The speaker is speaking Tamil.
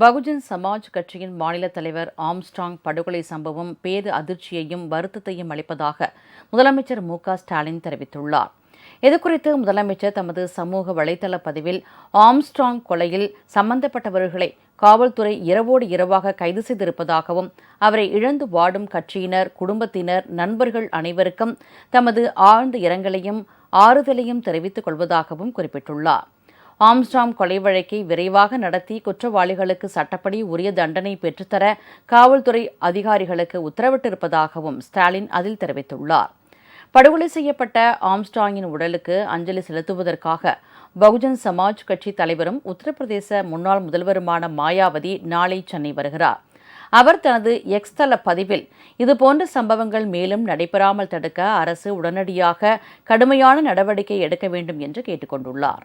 பகுஜன் சமாஜ் கட்சியின் மாநில தலைவர் ஆம்ஸ்ட்ராங் படுகொலை சம்பவம் பேரு அதிர்ச்சியையும் வருத்தத்தையும் அளிப்பதாக முதலமைச்சர் மு க ஸ்டாலின் தெரிவித்துள்ளார். இதுகுறித்து முதலமைச்சர் தமது சமூக வலைதள பதிவில் ஆம்ஸ்ட்ராங் கொலையில் சம்பந்தப்பட்டவர்களை காவல்துறை இரவோடு இரவாக கைது செய்திருப்பதாகவும் அவரை இழந்து வாடும் கட்சியினர் குடும்பத்தினர் நண்பர்கள் அனைவருக்கும் தமது ஆழ்ந்த இரங்கலையும் ஆறுதலையும் தெரிவித்துக் கொள்வதாகவும் குறிப்பிட்டுள்ளார். ஆம்ஸ்டாம் கொலை வழக்கை விரைவாக நடத்தி குற்றவாளிகளுக்கு சட்டப்படி உரிய தண்டனை பெற்றுத்தர காவல்துறை அதிகாரிகளுக்கு உத்தரவிட்டிருப்பதாகவும் ஸ்டாலின் அதில் தெரிவித்துள்ளார். படுகொலை செய்யப்பட்ட ஆம்ஸ்டாங்கின் உடலுக்கு அஞ்சலி செலுத்துவதற்காக பகுஜன் சமாஜ் கட்சி தலைவரும் உத்தரப்பிரதேச முன்னாள் முதல்வருமான மாயாவதி நாளை சென்னை வருகிறார். அவர் தனது எக்ஸ் தள பதிவில் இதுபோன்ற சம்பவங்கள் மேலும் நடைபெறாமல் தடுக்க அரசு உடனடியாக கடுமையான நடவடிக்கை எடுக்க வேண்டும் என்று கேட்டுக்கொண்டுள்ளார்.